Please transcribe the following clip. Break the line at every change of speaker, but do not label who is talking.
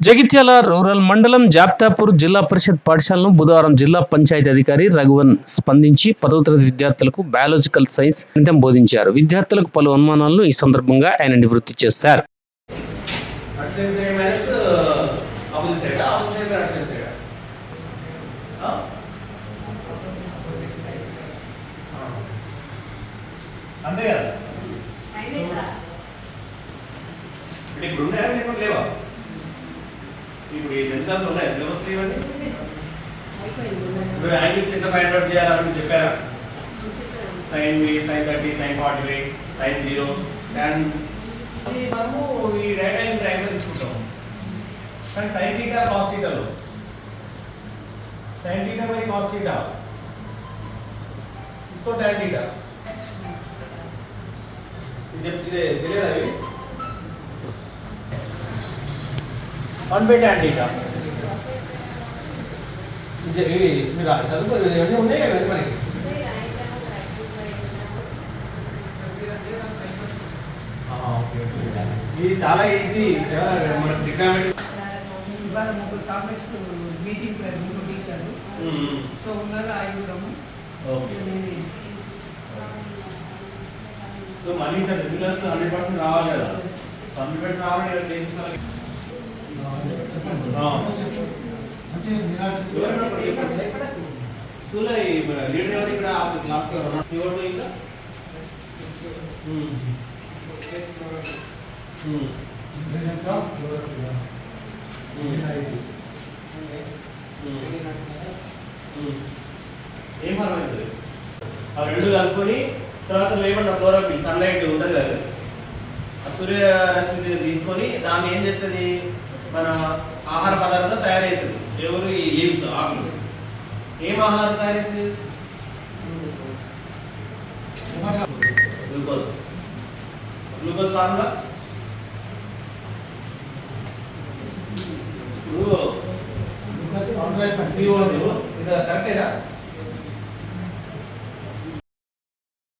Jagtial rural మండలం జాప్తాపూర్ జిల్లా పరిషత్ పాఠశాలను బుధవారం జిల్లా పంచాయతీ అధికారి రఘువన్ స్పందించి పదవ తరగతి విద్యార్థులకు బయాలజికల్ సైన్స్ గణితం బోధించారు. విద్యార్థులకు పలు అనుమానాలను ఈ సందర్భంగా ఆయన నివృత్తి చేశారు.
అంతే కదా? ఇప్పుడు లేవా? ఇప్పుడు ఈ టెన్త్ క్లాస్ ఉన్నాయా సిలబస్ ఇవన్నీ ఇప్పుడు యాంగిల్స్ ఎంత ఫైండ్ అవుట్ చేయాలని చెప్పారా sine B sine thirty sine forty five sine zero and అది మనము ఈ రైట్ హ్యాండ్ ట్రయాంగిల్ తీసుకుంటాం కానీ sine theta cos థీటాలో sine theta by cos theta తీసుకో tan థీటా ఇది చెప్ ఇది తెలియదా ఇవి వన్ బై ఇది ఇవి మీరు చదువుకో ఇవన్నీ ఉన్నాయి కదా ఓకే. ఇది చాలా ఈజీ మన ట్రిగ్నామెట్రీ
ఇవాళ ముగ్గురు టాపిక్స్ మీటింగ్ ముగ్గురు టీచర్లు సో ఉన్నారు ఐదుగురము.
సో మళ్ళీ సార్ హండ్రెడ్ పర్సెంట్ రావాలి కదా. హండ్రెడ్ పర్సెంట్ రావాలి స్కూల్లో లీడర్ ఎవరు ఇక్కడ క్లాస్ ఎవరు ఇంకా ఏం పర్వాలేదు ఆ రెండు కలుపుకొని తర్వాత లేకుండా క్లోరోఫిల్ సన్లైట్ ఉండదు కదా. ఆ సూర్యరశ్మి తీసుకొని దాన్ని ఏం చేస్తుంది? మన ఆహార పదార్థం తయారు చేస్తుంది ఎవరు ఈ లీవ్స్ ఆకులు. ఏం ఆహారం తయారైంది గ్లూకోజ్. Glucose formula? ఇప్పుడు CO2 ఇది కరెక్టేనా?